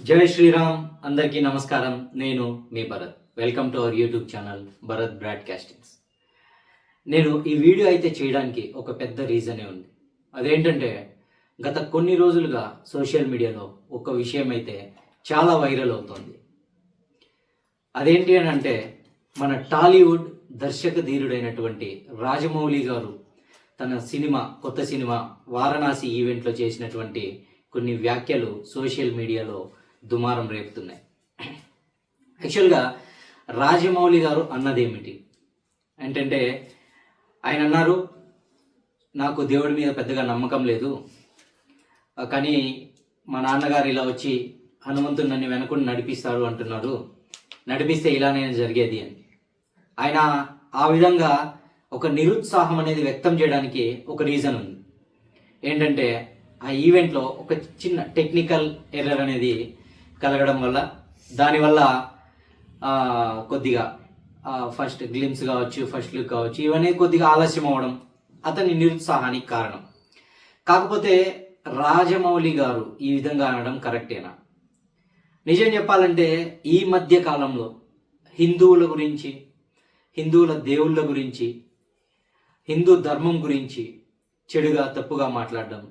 జై శ్రీరామ్ అందరికీ నమస్కారం. నేను మీ Bharat. Welcome to our YouTube channel Bharat broadcastings నేను ఈ వీడియో అయితే చేయడానికి ఒక పెద్ద రీజనే ఉంది. అదేంటంటే గత కొన్ని రోజులుగా సోషల్ మీడియాలో ఒక విషయం అయితే చాలా వైరల్ అవుతోంది. అదేంటి అని అంటే మన టాలీవుడ్ దర్శక ధీరుడైనటువంటి రాజమౌళి గారు తన సినిమా కొత్త సినిమా వారణాసి ఈవెంట్లో చేసినటువంటి కొన్ని వ్యాఖ్యలు సోషల్ మీడియాలో దుమారం రేపుతున్నాయి. యాక్చువల్గా రాజమౌళి గారు అన్నదేమిటి? ఏంటంటే ఆయన అన్నారు నాకు దేవుడి మీద పెద్దగా నమ్మకం లేదు. కానీ మా నాన్నగారు ఇలా వచ్చి హనుమంతుడు నన్ను వెనకుండా నడిపిస్తాడు అంటున్నారు నడిపిస్తే ఇలానే జరిగేది అని. ఆయన ఆ విధంగా ఒక నిరుత్సాహం అనేది వ్యక్తం చేయడానికి ఒక రీజన్ ఉంది. ఏంటంటే ఆ ఈవెంట్లో ఒక చిన్న టెక్నికల్ ఎర్రర్ అనేది కలగడం వల్ల దానివల్ల కొద్దిగా ఫస్ట్ గ్లిమ్స్ కావచ్చు ఫస్ట్ లుక్ కావచ్చు ఇవన్నీ కొద్దిగా ఆలస్యం అవ్వడం అతని నిరుత్సాహానికి కారణం. కాకపోతే రాజమౌళి గారు ఈ విధంగా అనడం కరెక్టేనా నిజం చెప్పాలంటే ఈ మధ్య కాలంలో హిందువుల గురించి హిందువుల దేవుళ్ళ గురించి హిందూ ధర్మం గురించి చెడుగా తప్పుగా మాట్లాడడం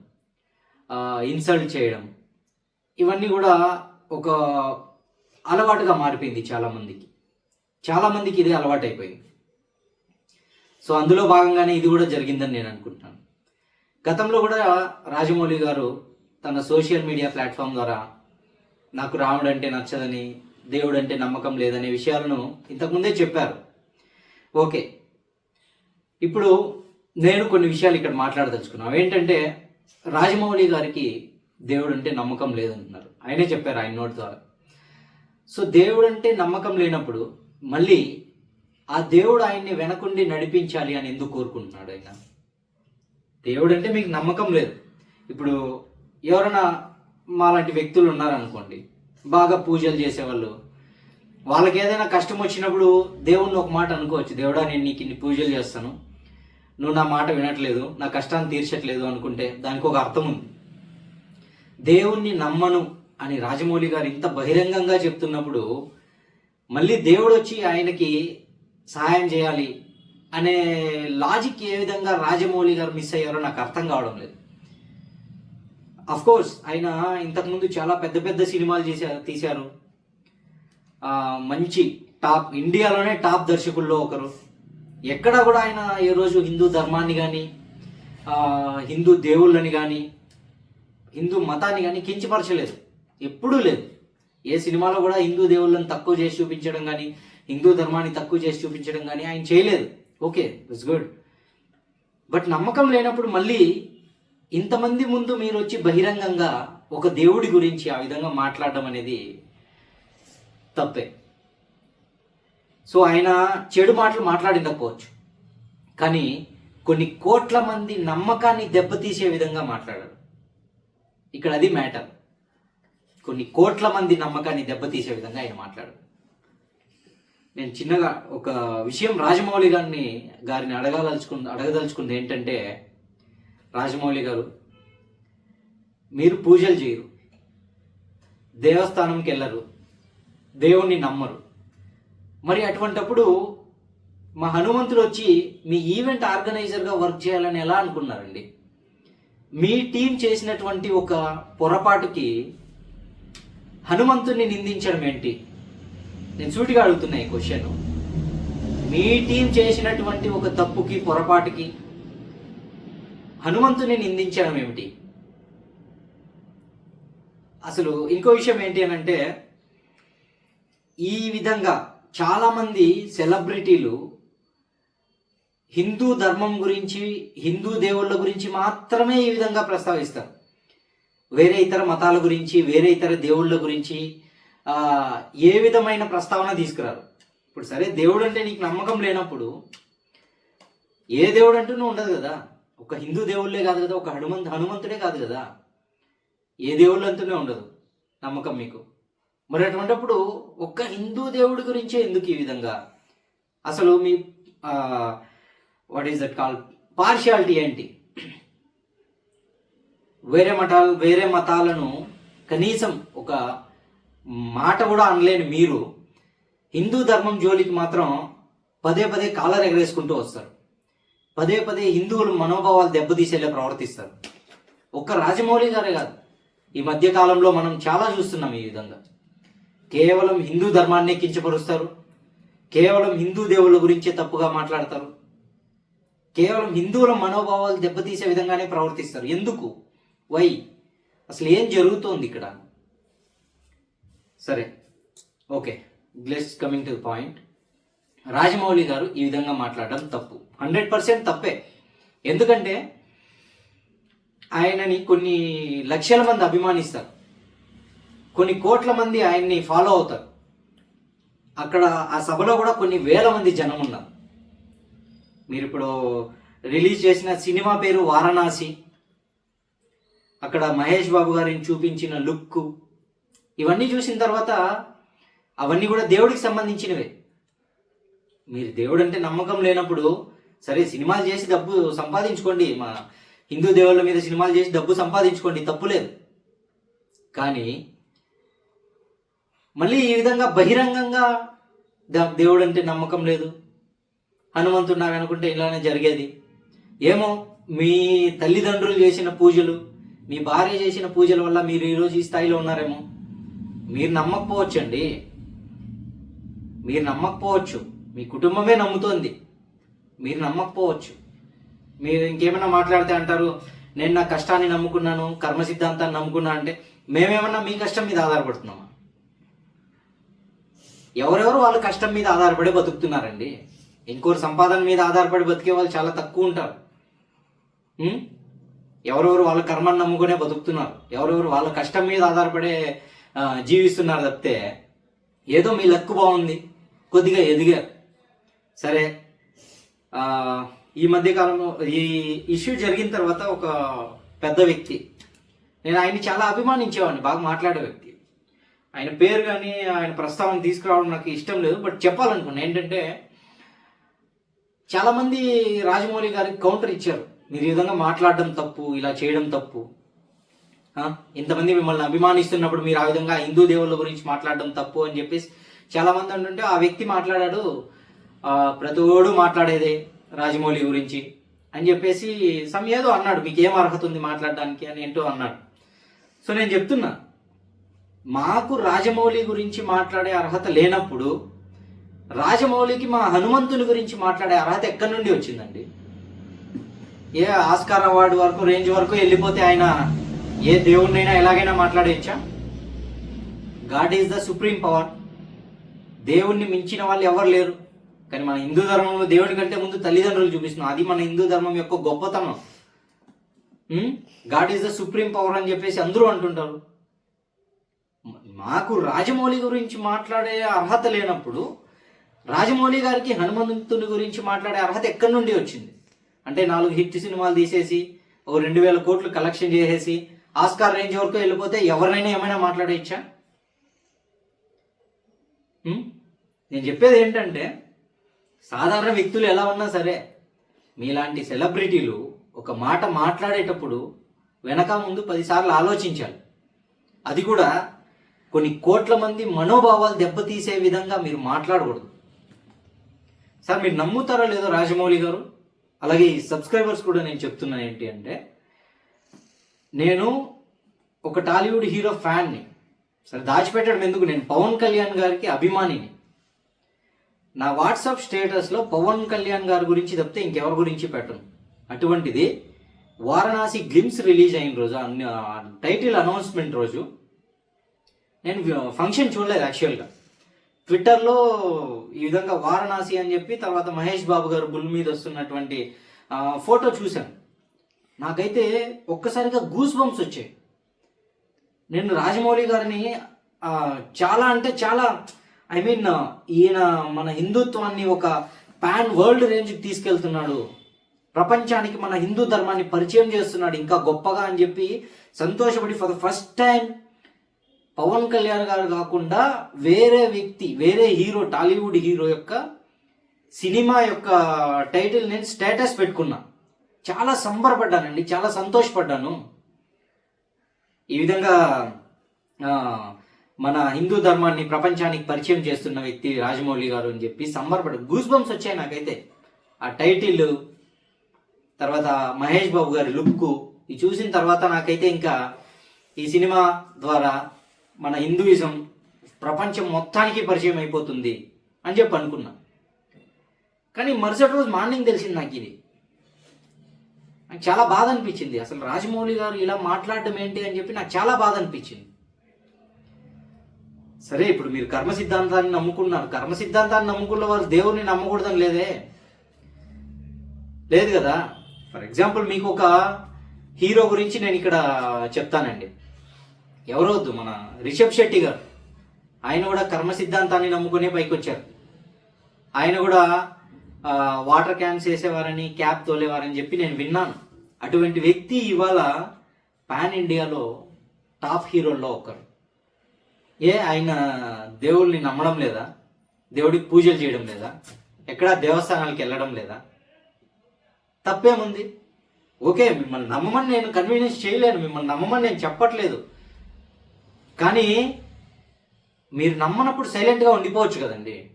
ఇన్సల్ట్ చేయడం ఇవన్నీ కూడా ఒక అలవాటుగా మారిపోయింది చాలామందికి చాలామందికి ఇదే అలవాటు అయిపోయింది సో అందులో భాగంగానే ఇది కూడా జరిగిందని నేను అనుకుంటున్నాను. గతంలో కూడా రాజమౌళి గారు తన సోషల్ మీడియా ప్లాట్ఫామ్ ద్వారా నాకు రాముడు అంటే నచ్చదని దేవుడు అంటే నమ్మకం లేదనే విషయాలను ఇంతకుముందే చెప్పారు. ఓకే. ఇప్పుడు నేను కొన్ని విషయాలు ఇక్కడ మాట్లాడదలుచుకున్నాను. ఏంటంటే రాజమౌళి గారికి దేవుడు అంటే నమ్మకం లేదంటున్నారు ఆయనే చెప్పారు ఆయన నోటి ద్వారా. సో దేవుడు అంటే నమ్మకం లేనప్పుడు మళ్ళీ ఆ దేవుడు ఆయన్ని వెనకుండి నడిపించాలి అని ఎందుకు కోరుకుంటున్నాడు ఆయన? దేవుడు అంటే మీకు నమ్మకం లేదు. ఇప్పుడు ఎవరైనా మాలాంటి వ్యక్తులు ఉన్నారనుకోండి బాగా పూజలు చేసేవాళ్ళు వాళ్ళకి ఏదైనా కష్టం వచ్చినప్పుడు దేవుణ్ణి ఒక మాట అనుకోవచ్చు దేవుడా నేను నీకు ఇన్ని పూజలు చేస్తాను నువ్వు నా మాట వినట్లేదు నా కష్టాన్ని తీర్చట్లేదు అనుకుంటే దానికి ఒక అర్థం ఉంది. దేవుణ్ణి నమ్మను అని రాజమౌళి గారు ఇంత బహిరంగంగా చెప్తున్నప్పుడు మళ్ళీ దేవుడు వచ్చి ఆయనకి సహాయం చేయాలి అనే లాజిక్ ఏ విధంగా రాజమౌళి గారు మిస్ అయ్యారో నాకు అర్థం కావడం లేదు. అఫ్ కోర్స్ ఆయన ఇంతకుముందు చాలా పెద్ద పెద్ద సినిమాలు చేశారు తీశారు. మంచి టాప్ ఇండియాలోనే టాప్ దర్శకుల్లో ఒకరు. ఎక్కడా కూడా ఆయన ఏ రోజు హిందూ ధర్మాన్ని కానీ హిందూ దేవుళ్ళని కానీ హిందూ మతాన్ని కానీ కించపరచలేదు. ఎప్పుడూ లేదు. ఏ సినిమాలో కూడా హిందూ దేవుళ్ళని తక్కువ చేసి చూపించడం కానీ హిందూ ధర్మాన్ని తక్కువ చేసి చూపించడం కానీ ఆయన చేయలేదు. Okay it's good. బట్ నమ్మకం లేనప్పుడు మళ్ళీ ఇంతమంది ముందు మీరు వచ్చి బహిరంగంగా ఒక దేవుడి గురించి ఆ విధంగా మాట్లాడడం అనేది తప్పే. సో ఆయన చెడు మాటలు మాట్లాడిండకపోవచ్చు కానీ కొన్ని కోట్ల మంది నమ్మకాన్ని దెబ్బతీసే విధంగా మాట్లాడారు. ఇక్కడ అది మ్యాటర్. కొన్ని కోట్ల మంది నమ్మకాన్ని దెబ్బతీసే విధంగా ఆయన మాట్లాడారు నేను చిన్నగా ఒక విషయం రాజమౌళి గారిని గారిని అడగదలుచుకుంది అడగదలుచుకుంది ఏంటంటే రాజమౌళి గారు మీరు పూజలు చేయరు. దేవస్థానంకి వెళ్ళరు. దేవుణ్ణి నమ్మరు. మరి అటువంటప్పుడు మా హనుమంతుడు వచ్చి మీ ఈవెంట్ ఆర్గనైజర్గా వర్క్ చేయాలని ఎలా అనుకున్నారండి? మీ టీం చేసినటువంటి ఒక పొరపాటుకి హనుమంతుడిని నిందించడం ఏంటి? నేను సూటిగా అడుగుతున్నా ఈ క్వశ్చన్ మీ టీం చేసినటువంటి ఒక తప్పుకి పొరపాటుకి హనుమంతుని నిందించడం ఏమిటి? అసలు ఇంకో విషయం ఏంటి అని అంటే ఈ విధంగా చాలామంది సెలబ్రిటీలు హిందూ ధర్మం గురించి హిందూ దేవుళ్ళ గురించి మాత్రమే ఈ విధంగా ప్రస్తావిస్తారు. వేరే ఇతర మతాల గురించి వేరే ఇతర దేవుళ్ళ గురించి ఏ విధమైన ప్రస్తావన తీసుకురారు? ఇప్పుడు సరే దేవుడు అంటే నీకు నమ్మకం లేనప్పుడు ఏ దేవుడు అంటూనే ఉండదు కదా. ఒక హిందూ దేవుళ్ళే కాదు కదా ఒక హనుమంత్ హనుమంతుడే కాదు కదా. ఏ దేవుళ్ళు అంటూనే ఉండదు నమ్మకం మీకు. మరి అటువంటిప్పుడు ఒక్క హిందూ దేవుడి గురించే ఎందుకు ఈ విధంగా? అసలు మీ what is that call partiality ఏంటి? వేరే మతాలు వేరే మతాలను కనీసం ఒక మాట కూడా అనలేని మీరు హిందూ ధర్మం జోలికి మాత్రం పదే పదే కాలర్ ఎగరేసుకుంటూ వస్తారు. పదే పదే హిందువుల మనోభావాలు దెబ్బతీసేలా ప్రవర్తిస్తారు. ఒక్క రాజమౌళి గారే కాదు. ఈ మధ్య కాలంలో మనం చాలా చూస్తున్నాం ఈ విధంగా. కేవలం హిందూ ధర్మాన్ని కించపరుస్తారు. కేవలం హిందూ దేవుళ్ళ గురించే తప్పుగా మాట్లాడతారు. కేవలం హిందువుల మనోభావాలు దెబ్బతీసే విధంగానే ప్రవర్తిస్తారు. ఎందుకు? వై? అసలు ఏం జరుగుతోంది ఇక్కడ? సరే. Okay. Let's coming to point Rajamouli గారు ఈ విధంగా మాట్లాడడం తప్పు. హండ్రెడ్ పర్సెంట్ తప్పే. ఎందుకంటే ఆయనని కొన్ని లక్షల మంది అభిమానిస్తారు. కొన్ని కోట్ల మంది ఆయన్ని ఫాలో అవుతారు. అక్కడ ఆ సభలో కూడా కొన్ని వేల మంది జనం ఉన్నారు. మీరు ఇప్పుడు రిలీజ్ చేసిన సినిమా పేరు వారణాసి. అక్కడ మహేష్ బాబు గారిని చూపించిన లుక్. ఇవన్నీ చూసిన తర్వాత అవన్నీ కూడా దేవుడికి సంబంధించినవే. మీరు దేవుడు అంటే నమ్మకం లేనప్పుడు సరే సినిమాలు చేసి డబ్బు సంపాదించుకోండి. మా హిందూ దేవుళ్ళ మీద సినిమాలు చేసి డబ్బు సంపాదించుకోండి తప్పులేదు కానీ మళ్ళీ ఈ విధంగా బహిరంగంగా దేవుడు అంటే నమ్మకం లేదు. హనుమంతుడు నాకు అనుకుంటే ఇలానే జరిగేది. ఏమో మీ తల్లిదండ్రులు చేసిన పూజలు మీ భార్య చేసిన పూజల వల్ల మీరు ఈరోజు ఈ స్థాయిలో ఉన్నారేమో? మీరు నమ్మకపోవచ్చండి. మీరు నమ్మకపోవచ్చు. మీ కుటుంబమే నమ్ముతోంది. మీరు నమ్మకపోవచ్చు. మీరు ఇంకేమైనా మాట్లాడితే అంటారు నేను నా కష్టాన్ని నమ్ముకున్నాను కర్మ సిద్ధాంతాన్ని నమ్ముకున్నా అంటే మేమేమన్నా మీ కష్టం మీద ఆధారపడుతున్నామా? ఎవరెవరు వాళ్ళ కష్టం మీద ఆధారపడి బతుకుతున్నారండి? ఇంకోరు సంపాదన మీద ఆధారపడి బతికే వాళ్ళు చాలా తక్కువ ఉంటారు. ఎవరెవరు వాళ్ళ కర్మను నమ్ముకునే బతుకుతున్నారు. ఎవరెవరు వాళ్ళ కష్టం మీద ఆధారపడే జీవిస్తున్నారు తప్పితే ఏదో మీ లక్కు బాగుంది. కొద్దిగా ఎదిగారు. సరే. ఈ మధ్యకాలంలో ఈ ఇష్యూ జరిగిన తర్వాత ఒక పెద్ద వ్యక్తి నేను ఆయన్ని చాలా అభిమానించేవాడిని బాగా మాట్లాడే వ్యక్తి. ఆయన పేరు కానీ ఆయన ప్రస్తావన తీసుకురావడం నాకు ఇష్టం లేదు. బట్ చెప్పాలనుకున్నా ఏంటంటే చాలామంది రాజమౌళి గారికి కౌంటర్ ఇచ్చారు. మీరు ఈ విధంగా మాట్లాడడం తప్పు ఇలా చేయడం తప్పు. ఇంతమంది మిమ్మల్ని అభిమానిస్తున్నప్పుడు మీరు ఆ విధంగా హిందూ దేవుళ్ళ గురించి మాట్లాడడం తప్పు అని చెప్పేసి చాలా మంది అంటుంటే ఆ వ్యక్తి మాట్లాడాడు ప్రతివాడు ప్రతి మాట్లాడేదే రాజమౌళి గురించి అని చెప్పేసి సమ్ ఏదో అన్నాడు మీకు ఏం అర్హత ఉంది మాట్లాడడానికి? అని ఏంటో అన్నాడు. సో నేను చెప్తున్నా మాకు రాజమౌళి గురించి మాట్లాడే అర్హత లేనప్పుడు రాజమౌళికి మా హనుమంతుని గురించి మాట్లాడే అర్హత ఎక్కడి నుండి వచ్చిందండి? ఏ ఆస్కార్ అవార్డు వరకు రేంజ్ వరకు వెళ్ళిపోతే ఆయన ఏ దేవుడినైనా ఎలాగైనా మాట్లాడేయచ్చా? God is the supreme power. దేవుణ్ణి మించిన వాళ్ళు ఎవరు లేరు. కానీ మన హిందూ ధర్మంలో దేవుడి కంటే ముందు తల్లిదండ్రులు చూపిస్తున్నాం. అది మన హిందూ ధర్మం యొక్క గొప్పతనం. God is the supreme power అని చెప్పేసి అందరూ అంటుంటారు. మాకు రాజమౌళి గురించి మాట్లాడే అర్హత లేనప్పుడు రాజమౌళి గారికి హనుమంతుని గురించి మాట్లాడే అర్హత ఎక్కడి నుండి వచ్చింది? అంటే నాలుగు హిట్ సినిమాలు తీసేసి ఒక రెండు వేల కోట్లు కలెక్షన్ చేసేసి ఆస్కార్ రేంజ్ వరకు వెళ్ళిపోతే ఎవరినైనా ఏమైనా మాట్లాడేయచ్చా? నేను చెప్పేది ఏంటంటే సాధారణ వ్యక్తులు ఎలా ఉన్నా సరే మీలాంటి సెలబ్రిటీలు ఒక మాట మాట్లాడేటప్పుడు వెనక ముందు పదిసార్లు ఆలోచించాలి. అది కూడా కొన్ని కోట్ల మంది మనోభావాలు దెబ్బతీసే విధంగా మీరు మాట్లాడకూడదు. సార్ మీరు నమ్ముతారో లేదో రాజమౌళి గారు? అలాగే ఈ సబ్స్క్రైబర్స్ కూడా నేను చెప్తున్నాను ఏంటి అంటే నేను ఒక టాలీవుడ్ హీరో ఫ్యాన్ని సరే దాచిపెట్టడం ఎందుకు? నేను పవన్ కళ్యాణ్ గారికి అభిమానిని. నా వాట్సాప్ స్టేటస్లో పవన్ కళ్యాణ్ గారి గురించి తప్పితే ఇంకెవరి గురించి పెట్టను. అటువంటిది వారణాసి గ్లిమ్స్ రిలీజ్ అయిన రోజు టైటిల్ అనౌన్స్మెంట్ రోజు నేను ఫంక్షన్ చూడలేదు యాక్చువల్గా ట్విట్టర్లో ఈ విధంగా వారణాసి అని చెప్పి తర్వాత మహేష్ బాబు గారు బుల్ మీద వస్తున్నటువంటి ఫోటో చూశాను. నాకైతే ఒక్కసారిగా గూస్ బంప్స్ వచ్చాయి. నేను రాజమౌళి గారిని చాలా అంటే చాలా ఐ మీన్ ఈయన మన హిందుత్వాన్ని ఒక పాన్ వరల్డ్ రేంజ్కి తీసుకెళ్తున్నాడు. ప్రపంచానికి మన హిందూ ధర్మాన్ని పరిచయం చేస్తున్నాడు ఇంకా గొప్పగా అని చెప్పి సంతోషపడి for the first time Pawan Kalyan గారు కాకుండా వేరే వ్యక్తి వేరే హీరో టాలీవుడ్ హీరో యొక్క సినిమా యొక్క టైటిల్ నేను స్టేటస్ పెట్టుకున్నా. చాలా సంబరపడ్డానండి చాలా సంతోషపడ్డాను. ఈ విధంగా మన హిందూ ధర్మాన్ని ప్రపంచానికి పరిచయం చేస్తున్న వ్యక్తి రాజమౌళి గారు అని చెప్పి సంబరపడ గూస్ బంప్స్ వచ్చాయి నాకైతే. ఆ టైటిల్ తర్వాత మహేష్ బాబు గారి లుక్ ఇది చూసిన తర్వాత నాకైతే ఇంకా ఈ సినిమా ద్వారా మన హిందూయిజం ప్రపంచం మొత్తానికి పరిచయం అయిపోతుంది అని చెప్పి అనుకున్నా. కానీ మరుసటి రోజు మార్నింగ్ తెలిసింది నాకు ఇది. నాకు చాలా బాధ అనిపించింది. అసలు రాజమౌళి గారు ఇలా మాట్లాడడం ఏంటి అని చెప్పి నాకు చాలా బాధ అనిపించింది. సరే ఇప్పుడు మీరు కర్మ సిద్ధాంతాన్ని నమ్ముకున్నారు. కర్మ సిద్ధాంతాన్ని నమ్ముకున్న వారు దేవుడిని నమ్మకూడదని లేదే? లేదు కదా? ఫర్ ఎగ్జాంపుల్ మీకు ఒక హీరో గురించి నేను ఇక్కడ చెప్తానండి. ఎవరొద్దు మన రిషబ్ శెట్టి గారు. ఆయన కూడా కర్మ సిద్ధాంతాన్ని నమ్ముకునే పైకి వచ్చారు ఆయన కూడా వాటర్ క్యాన్స్ వేసేవారని క్యాప్ తోలేవారని చెప్పి నేను విన్నాను. అటువంటి వ్యక్తి ఇవాళ పాన్ ఇండియాలో టాప్ హీరోల్లో ఒకరు. ఏ ఆయన దేవుళ్ళని నమ్మడం లేదా? దేవుడికి పూజలు చేయడం లేదా? ఎక్కడా దేవస్థానాలకు వెళ్ళడం లేదా? తప్పేముంది? ఓకే మిమ్మల్ని నమ్మమని నేను కన్వీనియన్స్ చేయలేను. మిమ్మల్ని నమ్మమని నేను చెప్పట్లేదు. కానీ మీరు నమ్మనప్పుడు సైలెంట్గా ఉండిపోవచ్చు కదండి.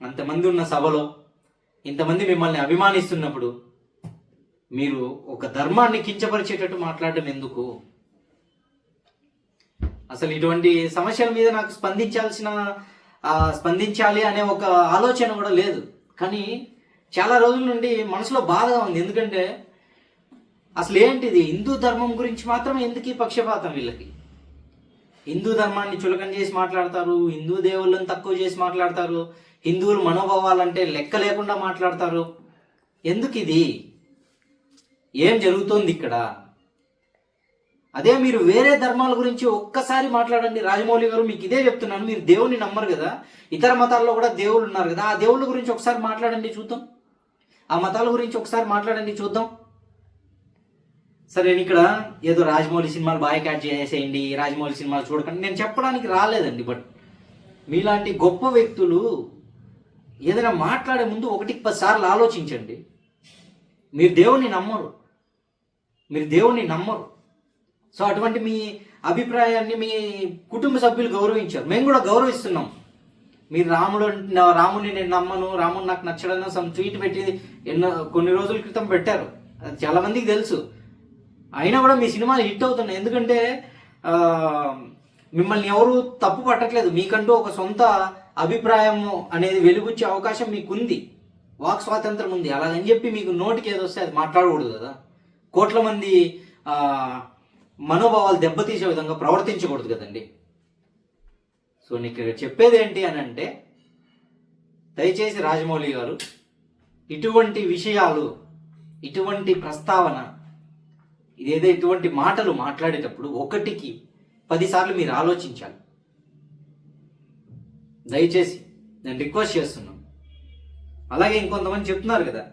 అంతమంది ఉన్న సభలో ఇంతమంది మిమ్మల్ని అభిమానిస్తున్నప్పుడు మీరు ఒక ధర్మాన్ని కించపరిచేటట్టు మాట్లాడడం ఎందుకు? అసలు ఇటువంటి సమస్యల మీద నాకు స్పందించాల్సిన స్పందించాలి అనే ఒక ఆలోచన కూడా లేదు. కానీ చాలా రోజుల నుండి మనసులో బాధగా ఉంది. ఎందుకంటే అసలు ఏంటిది? హిందూ ధర్మం గురించి మాత్రమే ఎందుకు ఈ పక్షపాతం వీళ్ళకి? హిందూ ధర్మాన్ని చులకన చేసి మాట్లాడతారు హిందూ దేవుళ్ళని తక్కువ చేసి మాట్లాడతారు హిందువుల మనోభావాలంటే లెక్క లేకుండా మాట్లాడతారు. ఎందుకు ఇది? ఏం జరుగుతోంది ఇక్కడ? అదే మీరు వేరే ధర్మాల గురించి ఒక్కసారి మాట్లాడండి. రాజమౌళి గారు మీకు ఇదే చెప్తున్నాను. మీరు దేవుణ్ణి నమ్మరు కదా. ఇతర మతాల్లో కూడా దేవుళ్ళు ఉన్నారు కదా. ఆ దేవుళ్ళ గురించి ఒకసారి మాట్లాడండి చూద్దాం. ఆ మతాల గురించి ఒకసారి మాట్లాడండి చూద్దాం. సరే నేను ఇక్కడ ఏదో రాజమౌళి సినిమాలు బాగా క్యాట్ చేసేయండి రాజమౌళి సినిమాలు చూడకండి. నేను చెప్పడానికి రాలేదండి బట్ మీలాంటి గొప్ప వ్యక్తులు ఏదైనా మాట్లాడే ముందు ఒకటికి పది సార్లు ఆలోచించండి. మీరు దేవుణ్ణి నమ్మరు. మీరు దేవుణ్ణి నమ్మరు. సో అటువంటి మీ అభిప్రాయాన్ని మీ కుటుంబ సభ్యులు గౌరవించారు. మేము కూడా గౌరవిస్తున్నాం. మీరు రాముడు రాముడిని నేను నమ్మను రాముడు నాకు నచ్చడని సమ్ ట్వీట్ పెట్టి ఎన్నో కొన్ని రోజుల క్రితం పెట్టారు. అది చాలా మందికి తెలుసు. అయినా కూడా మీ సినిమాలు హిట్ అవుతున్నాయి. ఎందుకంటే మిమ్మల్ని ఎవరు తప్పు పట్టట్లేదు. మీకంటూ ఒక సొంత అభిప్రాయము అనేది వెలుగుచ్చే అవకాశం మీకుంది. వాక్ స్వాతంత్రం ఉంది. అలాగని చెప్పి మీకు నోటికి ఏదో వస్తే అది మాట్లాడకూడదు కదా. కోట్ల మంది మనోభావాలు దెబ్బతీసే విధంగా ప్రవర్తించకూడదు కదండి. సో నీకు ఇక్కడ చెప్పేది ఏంటి అని అంటే దయచేసి రాజమౌళి గారు ఇటువంటి విషయాలు ఇటువంటి ప్రస్తావన ఇదేదో ఇటువంటి మాటలు మాట్లాడేటప్పుడు ఒకటికి పదిసార్లు మీరు ఆలోచించాలి. దయచేసి నేను రిక్వెస్ట్ చేస్తున్నాను. అలాగే ఇంకొంతమంది చెప్తున్నారు కదా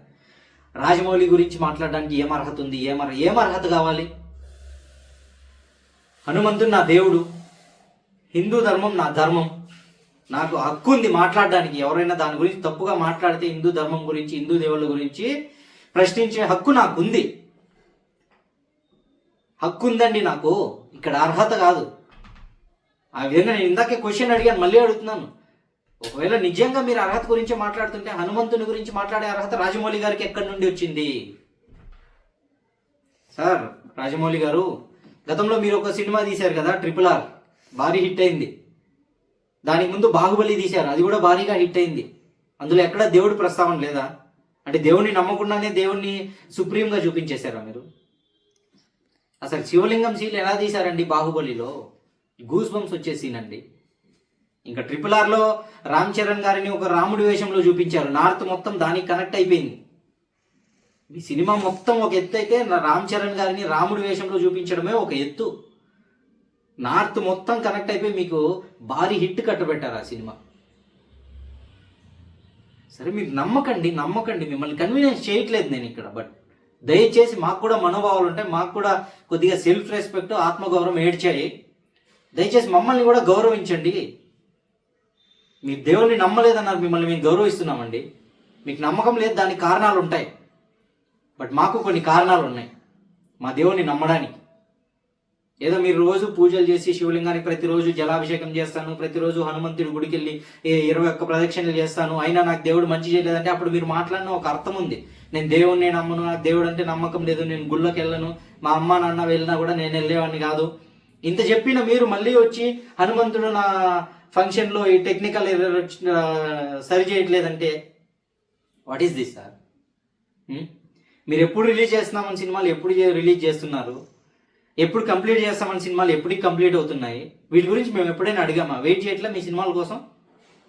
రాజమౌళి గురించి మాట్లాడడానికి ఏం అర్హత ఉంది ఏం ఏం అర్హత కావాలి? హనుమంతుడు నా దేవుడు హిందూ ధర్మం నా ధర్మం నాకు హక్కు ఉంది మాట్లాడడానికి. ఎవరైనా దాని గురించి తప్పుగా మాట్లాడితే హిందూ ధర్మం గురించి హిందూ దేవుళ్ళ గురించి ప్రశ్నించే హక్కు నాకు ఉంది. హక్కు ఉందండి నాకు. ఇక్కడ అర్హత కాదు. ఆ విధంగా నేను ఇందాకే క్వశ్చన్ అడిగాను మళ్ళీ అడుగుతున్నాను. ఒకవేళ నిజంగా మీరు అర్హత గురించి మాట్లాడుతుంటే హనుమంతుని గురించి మాట్లాడే అర్హత రాజమౌళి గారికి ఎక్కడి నుండి వచ్చింది? సార్ రాజమౌళి గారు గతంలో మీరు ఒక సినిమా తీశారు కదా ట్రిపుల్ ఆర్ భారీ హిట్ అయింది. దానికి ముందు బాహుబలి తీశారు. అది కూడా భారీగా హిట్ అయింది. అందులో ఎక్కడ దేవుడి ప్రస్తావన లేదా? అంటే దేవుణ్ణి నమ్మకుండానే దేవుణ్ణి సుప్రీంగా చూపించేశారా మీరు? అసలు శివలింగం సీల్ ఎలా తీశారండి బాహుబలిలో? గూస్ బంప్స్ వచ్చే సీన్ అండి. ఇంకా ట్రిపుల్ ఆర్లో రామ్ చరణ్ గారిని ఒక రాముడి వేషంలో చూపించారు. నార్త్ మొత్తం దానికి కనెక్ట్ అయిపోయింది. ఈ సినిమా మొత్తం ఒక ఎత్తు అయితే నా రామ్ చరణ్ గారిని రాముడి వేషంలో చూపించడమే ఒక ఎత్తు. నార్త్ మొత్తం కనెక్ట్ అయిపోయి మీకు భారీ హిట్ కట్టబెట్టారు ఆ సినిమా. సరే మీరు నమ్మకండి నమ్మకండి. మిమ్మల్ని కన్వీనియన్స్ చేయట్లేదు నేను ఇక్కడ బట్ దయచేసి మాకు కూడా మనోభావాలు ఉంటాయి మాకు కూడా కొద్దిగా సెల్ఫ్ రెస్పెక్ట్ ఆత్మగౌరవం ఏడ్చాయి. దయచేసి మమ్మల్ని కూడా గౌరవించండి. మీరు దేవుణ్ణి నమ్మలేదన్నారు మిమ్మల్ని మేము గౌరవిస్తున్నామండి. మీకు నమ్మకం లేదు దానికి కారణాలు ఉంటాయి. బట్ మాకు కొన్ని కారణాలు ఉన్నాయి. మా దేవుణ్ణి నమ్మడానికి. ఏదో మీరు రోజు పూజలు చేసి శివలింగానికి ప్రతిరోజు జలాభిషేకం చేస్తాను ప్రతిరోజు హనుమంతుడి గుడికి వెళ్ళి ఇరవై ఒక్క ప్రదక్షిణలు చేస్తాను అయినా నాకు దేవుడు మంచి చేయలేదంటే అప్పుడు మీరు మాట్లాడిన ఒక అర్థం ఉంది. నేను దేవుడిని నమ్మను నాకు దేవుడు అంటే నమ్మకం లేదు నేను గుళ్ళకి వెళ్ళను మా అమ్మ నాన్న వెళ్ళినా కూడా నేను వెళ్ళేవాడిని కాదు. ఇంత చెప్పిన మీరు మళ్ళీ వచ్చి హనుమంతుడు నా ఫంక్షన్లో ఈ టెక్నికల్ ఎర్రర్ సరి చేయట్లేదంటే వాట్ ఈస్ దిస్ సార్ మీరు ఎప్పుడు రిలీజ్ చేస్తున్నామని సినిమాలు ఎప్పుడు రిలీజ్ చేస్తున్నారు? ఎప్పుడు కంప్లీట్ చేస్తామని సినిమాలు ఎప్పటికి కంప్లీట్ అవుతున్నాయి? వీటి గురించి మేము ఎప్పుడైనా అడిగామా? వెయిట్ చేయట్లే మీ సినిమాల కోసం?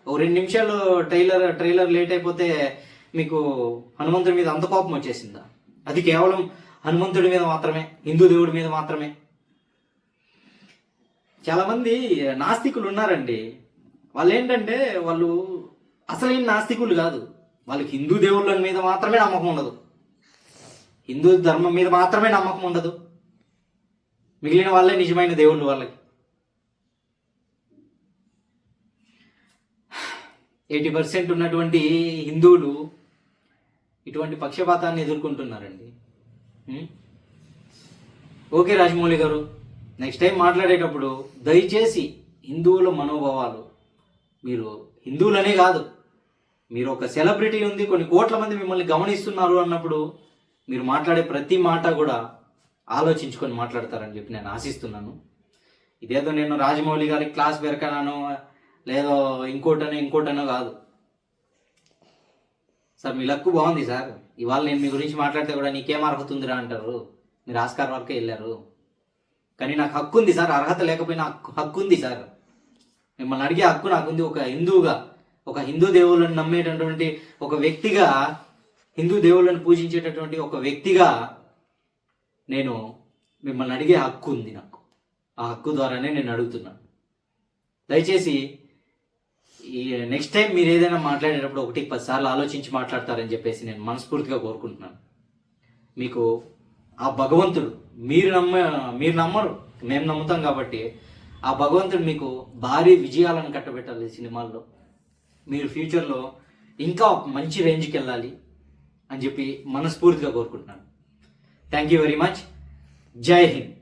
ఒక రెండు నిమిషాలు ట్రైలర్ ట్రైలర్ లేట్ అయిపోతే మీకు హనుమంతుడి మీద అంత కోపం వచ్చేసిందా? అది కేవలం హనుమంతుడి మీద మాత్రమే హిందూ దేవుడి మీద మాత్రమే. చాలామంది నాస్తికులు ఉన్నారండి. వాళ్ళు ఏంటంటే వాళ్ళు అసలైన నాస్తికులు కాదు. వాళ్ళకి హిందూ దేవుళ్ళ మీద మాత్రమే నమ్మకం ఉండదు. హిందూ ధర్మం మీద మాత్రమే నమ్మకం ఉండదు. మిగిలిన వాళ్ళే నిజమైన దేవుళ్ళు వాళ్ళకి. ఎయిటీ పర్సెంట్ ఉన్నటువంటి హిందువులు ఇటువంటి పక్షపాతాన్ని ఎదుర్కొంటున్నారండి. ఓకే రాజమౌళి గారు నెక్స్ట్ టైం మాట్లాడేటప్పుడు దయచేసి హిందువుల మనోభావాలు మీరు హిందువులనే కాదు మీరు ఒక సెలబ్రిటీ ఉంది కొన్ని కోట్ల మంది మిమ్మల్ని గమనిస్తున్నారు అన్నప్పుడు మీరు మాట్లాడే ప్రతి మాట కూడా ఆలోచించుకొని మాట్లాడతారని చెప్పి నేను ఆశిస్తున్నాను. ఇదేదో నేను రాజమౌళి గారికి క్లాస్ పెరకనాను లేదో ఇంకోటనో ఇంకోటనో కాదు. సార్ మీ లక్కు బాగుంది సార్. ఇవాళ నేను మీ గురించి మాట్లాడితే కూడా నీకేం అర్హత ఉందిరా అంటారు? మీరు ఆస్కార్ వరకే వెళ్ళారు. కానీ నాకు హక్కు ఉంది సార్ అర్హత లేకపోయినా హక్కు ఉంది సార్. మిమ్మల్ని అడిగే హక్కు నాకుంది. ఒక హిందువుగా ఒక హిందూ దేవుళ్ళని నమ్మేటటువంటి ఒక వ్యక్తిగా హిందూ దేవుళ్ళని పూజించేటటువంటి ఒక వ్యక్తిగా నేను మిమ్మల్ని అడిగే హక్కు ఉంది నాకు. ఆ హక్కు ద్వారానే నేను అడుగుతున్నాను దయచేసి ఈ నెక్స్ట్ టైం మీరు ఏదైనా మాట్లాడేటప్పుడు ఒకటి పది సార్లు ఆలోచించి మాట్లాడతారని చెప్పేసి నేను మనస్ఫూర్తిగా కోరుకుంటున్నాను. మీకు ఆ భగవంతుడు మీరు నమ్మ మీరు నమ్మరు మేము నమ్ముతాం కాబట్టి ఆ భగవంతుడు మీకు భారీ విజయాలను కట్టబెట్టాలి సినిమాల్లో. మీరు ఫ్యూచర్లో ఇంకా మంచి రేంజ్కి వెళ్ళాలి అని చెప్పి మనస్ఫూర్తిగా కోరుకుంటున్నాను. థ్యాంక్ యూ వెరీ మచ్ జై హింద్.